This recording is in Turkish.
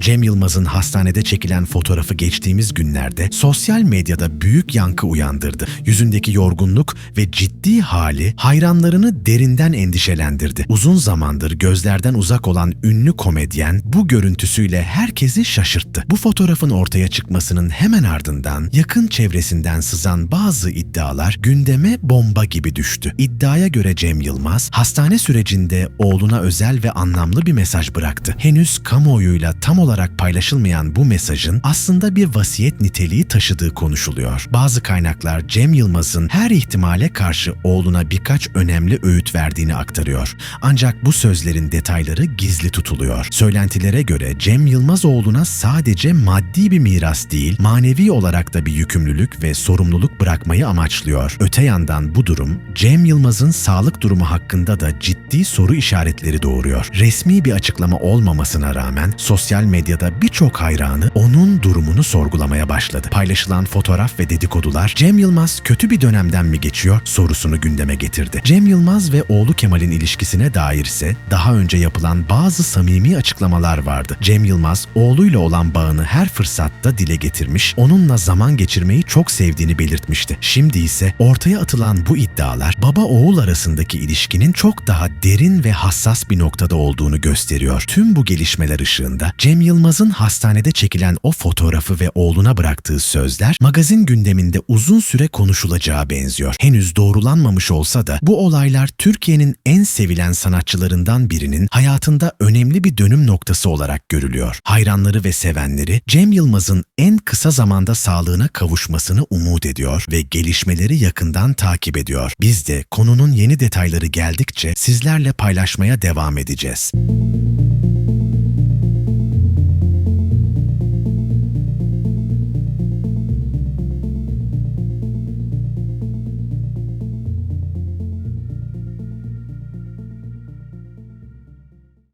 Cem Yılmaz'ın hastanede çekilen fotoğrafı geçtiğimiz günlerde sosyal medyada büyük yankı uyandırdı. Yüzündeki yorgunluk ve ciddi hali hayranlarını derinden endişelendirdi. Uzun zamandır gözlerden uzak olan ünlü komedyen bu görüntüsüyle herkesi şaşırttı. Bu fotoğrafın ortaya çıkmasının hemen ardından yakın çevresinden sızan bazı iddialar gündeme bomba gibi düştü. İddiaya göre Cem Yılmaz hastane sürecinde oğluna özel ve anlamlı bir mesaj bıraktı. Henüz kamuoyuyla tam olarak paylaşılmayan bu mesajın aslında bir vasiyet niteliği taşıdığı konuşuluyor. Bazı kaynaklar Cem Yılmaz'ın her ihtimale karşı oğluna birkaç önemli öğüt verdiğini aktarıyor. Ancak bu sözlerin detayları gizli tutuluyor. Söylentilere göre Cem Yılmaz oğluna sadece maddi bir miras değil, manevi olarak da bir yükümlülük ve sorumluluk bırakmayı amaçlıyor. Öte yandan bu durum Cem Yılmaz'ın sağlık durumu hakkında da ciddi soru işaretleri doğuruyor. Resmi bir açıklama olmamasına rağmen sosyal medyada birçok hayranı onun durumunu sorgulamaya başladı. Paylaşılan fotoğraf ve dedikodular Cem Yılmaz kötü bir dönemden mi geçiyor sorusunu gündeme getirdi. Cem Yılmaz ve oğlu Kemal'in ilişkisine dair ise daha önce yapılan bazı samimi açıklamalar vardı. Cem Yılmaz oğluyla olan bağını her fırsatta dile getirmiş, onunla zaman geçirmeyi çok sevdiğini belirtmişti. Şimdi ise ortaya atılan bu iddialar baba oğul arasındaki ilişkinin çok daha derin ve hassas bir noktada olduğunu gösteriyor. Tüm bu gelişmeler ışığında Cem Yılmaz'ın hastanede çekilen o fotoğrafı ve oğluna bıraktığı sözler magazin gündeminde uzun süre konuşulacağı benziyor. Henüz doğrulanmamış olsa da bu olaylar Türkiye'nin en sevilen sanatçılarından birinin hayatında önemli bir dönüm noktası olarak görülüyor. Hayranları ve sevenleri Cem Yılmaz'ın en kısa zamanda sağlığına kavuşmasını umut ediyor ve gelişmeleri yakından takip ediyor. Biz de konunun yeni detayları geldikçe sizlerle paylaşmaya devam edeceğiz.